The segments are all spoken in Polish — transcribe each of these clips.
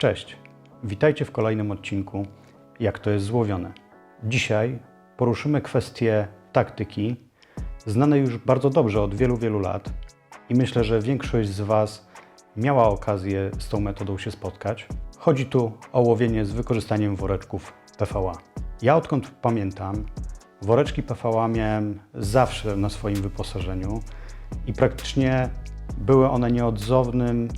Cześć, witajcie w kolejnym odcinku Jak to jest złowione. Dzisiaj poruszymy kwestię taktyki, znanej już bardzo dobrze od wielu, wielu lat i myślę, że większość z Was miała okazję z tą metodą się spotkać. Chodzi tu o łowienie z wykorzystaniem woreczków PVA. Ja odkąd pamiętam, woreczki PVA miałem zawsze na swoim wyposażeniu i praktycznie były one nieodzownym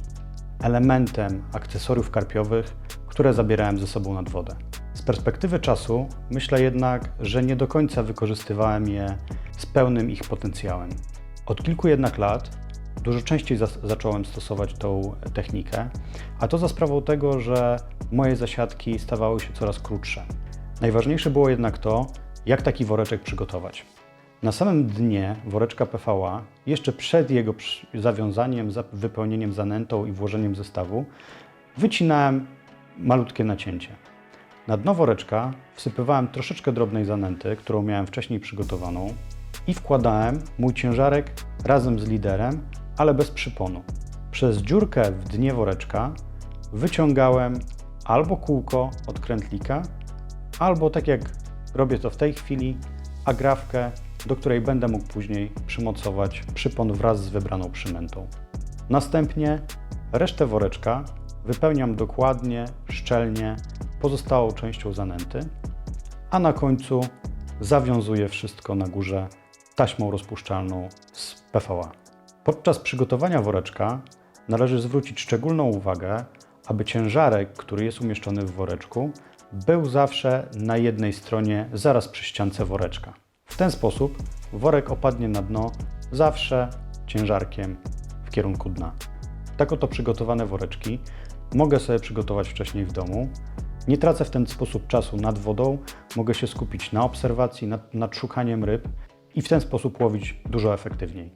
elementem akcesoriów karpiowych, które zabierałem ze sobą nad wodę. Z perspektywy czasu myślę jednak, że nie do końca wykorzystywałem je z pełnym ich potencjałem. Od kilku jednak lat dużo częściej zacząłem stosować tą technikę, a to za sprawą tego, że moje zasiadki stawały się coraz krótsze. Najważniejsze było jednak to, jak taki woreczek przygotować. Na samym dnie woreczka PVA, jeszcze przed jego zawiązaniem, za- wypełnieniem zanętą i włożeniem zestawu, wycinałem malutkie nacięcie. Na dno woreczka wsypywałem troszeczkę drobnej zanęty, którą miałem wcześniej przygotowaną i wkładałem mój ciężarek razem z liderem, ale bez przyponu. Przez dziurkę w dnie woreczka wyciągałem albo kółko od krętlika, albo tak jak robię to w tej chwili, agrafkę, do której będę mógł później przymocować przypon wraz z wybraną przynętą. Następnie resztę woreczka wypełniam dokładnie, szczelnie pozostałą częścią zanęty, a na końcu zawiązuję wszystko na górze taśmą rozpuszczalną z PVA. Podczas przygotowania woreczka należy zwrócić szczególną uwagę, aby ciężarek, który jest umieszczony w woreczku, był zawsze na jednej stronie, zaraz przy ściance woreczka. W ten sposób worek opadnie na dno zawsze ciężarkiem w kierunku dna. Tak oto przygotowane woreczki mogę sobie przygotować wcześniej w domu. Nie tracę w ten sposób czasu nad wodą, mogę się skupić na obserwacji, nad, nad szukaniem ryb i w ten sposób łowić dużo efektywniej.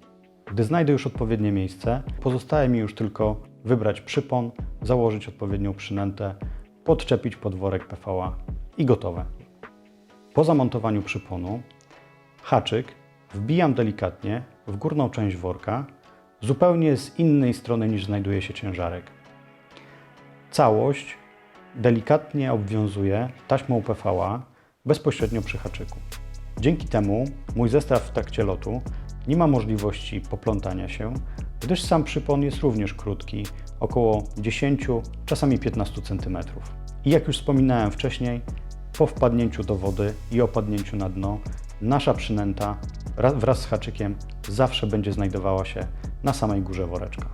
Gdy znajdę już odpowiednie miejsce, pozostaje mi już tylko wybrać przypon, założyć odpowiednią przynętę, podczepić pod worek PVA i gotowe. Po zamontowaniu przyponu haczyk wbijam delikatnie w górną część worka, zupełnie z innej strony niż znajduje się ciężarek. Całość delikatnie obwiązuję taśmą PVA bezpośrednio przy haczyku. Dzięki temu mój zestaw w trakcie lotu nie ma możliwości poplątania się, gdyż sam przypon jest również krótki, około 10, czasami 15 cm. I jak już wspominałem wcześniej, po wpadnięciu do wody i opadnięciu na dno, nasza przynęta ra- wraz z haczykiem zawsze będzie znajdowała się na samej górze woreczka.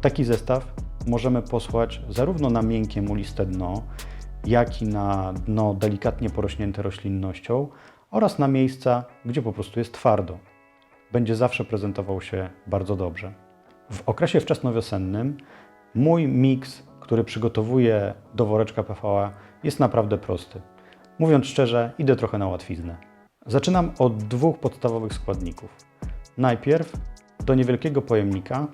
Taki zestaw możemy posłać zarówno na miękkie muliste dno, jak i na dno delikatnie porośnięte roślinnością oraz na miejsca, gdzie po prostu jest twardo. Będzie zawsze prezentował się bardzo dobrze. W okresie wczesnowiosennym mój miks, który przygotowuję do woreczka PVA jest naprawdę prosty. Mówiąc szczerze, idę trochę na łatwiznę. Zaczynam od dwóch podstawowych składników. Najpierw do niewielkiego pojemnika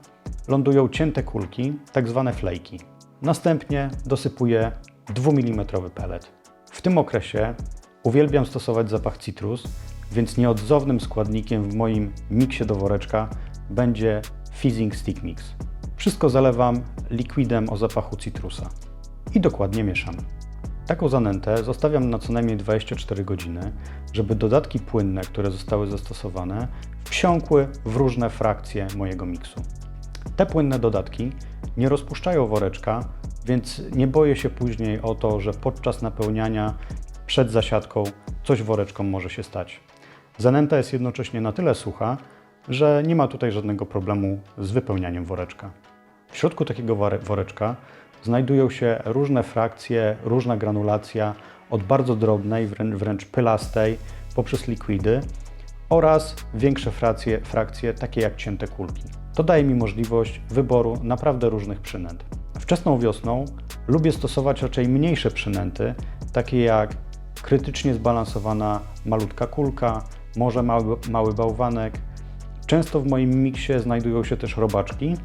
lądują cięte kulki, tak zwane flejki. Następnie dosypuję 2 mm pelet. W tym okresie uwielbiam stosować zapach citrus, więc nieodzownym składnikiem w moim miksie do woreczka będzie Fizzing Stick Mix. Wszystko zalewam likwidem o zapachu citrusa i dokładnie mieszam. Taką zanętę zostawiam na co najmniej 24 godziny, żeby dodatki płynne, które zostały zastosowane, wsiąkły w różne frakcje mojego miksu. Te płynne dodatki nie rozpuszczają woreczka, więc nie boję się później o to, że podczas napełniania przed zasiadką coś woreczkom może się stać. Zanęta jest jednocześnie na tyle sucha, że nie ma tutaj żadnego problemu z wypełnianiem woreczka. W środku takiego wore- woreczka znajdują się różne frakcje, różna granulacja, od bardzo drobnej, wręcz, pylastej, poprzez likwidy oraz większe frakcje, frakcje, takie jak cięte kulki. To daje mi możliwość wyboru naprawdę różnych przynęt. Wczesną wiosną lubię stosować raczej mniejsze przynęty, takie jak krytycznie zbalansowana malutka kulka, może mały, mały bałwanek. Często w moim miksie znajdują się też robaczki,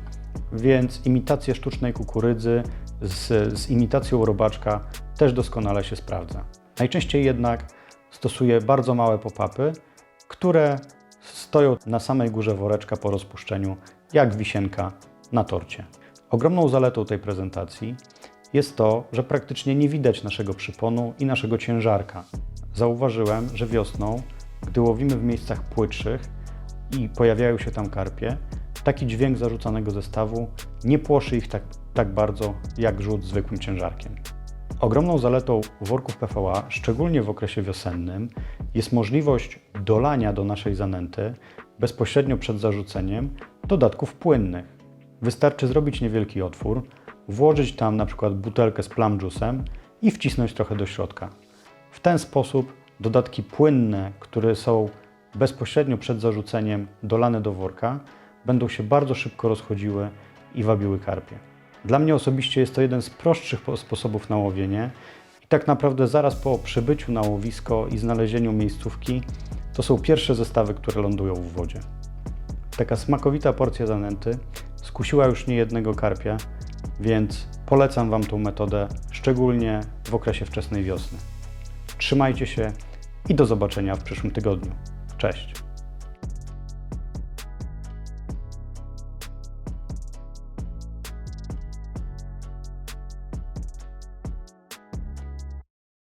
więc imitację sztucznej kukurydzy z, z imitacją robaczka też doskonale się sprawdza. Najczęściej jednak stosuję bardzo małe pop-upy, które stoją na samej górze woreczka po rozpuszczeniu, jak wisienka na torcie. Ogromną zaletą tej prezentacji jest to, że praktycznie nie widać naszego przyponu i naszego ciężarka. Zauważyłem, że wiosną, gdy łowimy w miejscach płytszych i pojawiają się tam karpie, taki dźwięk zarzucanego zestawu nie płoszy ich tak, tak bardzo jak rzut zwykłym ciężarkiem. Ogromną zaletą worków PVA, szczególnie w okresie wiosennym, jest możliwość dolania do naszej zanęty bezpośrednio przed zarzuceniem dodatków płynnych. Wystarczy zrobić niewielki otwór, włożyć tam na przykład butelkę z plum juice'em i wcisnąć trochę do środka. W ten sposób dodatki płynne, które są bezpośrednio przed zarzuceniem dolane do worka, będą się bardzo szybko rozchodziły i wabiły karpie. Dla mnie osobiście jest to jeden z prostszych po- sposobów na łowienie i tak naprawdę zaraz po przybyciu na łowisko i znalezieniu miejscówki to są pierwsze zestawy, które lądują w wodzie. Taka smakowita porcja zanęty skusiła już niejednego karpia, więc polecam Wam tą metodę, szczególnie w okresie wczesnej wiosny. Trzymajcie się i do zobaczenia w przyszłym tygodniu. Cześć!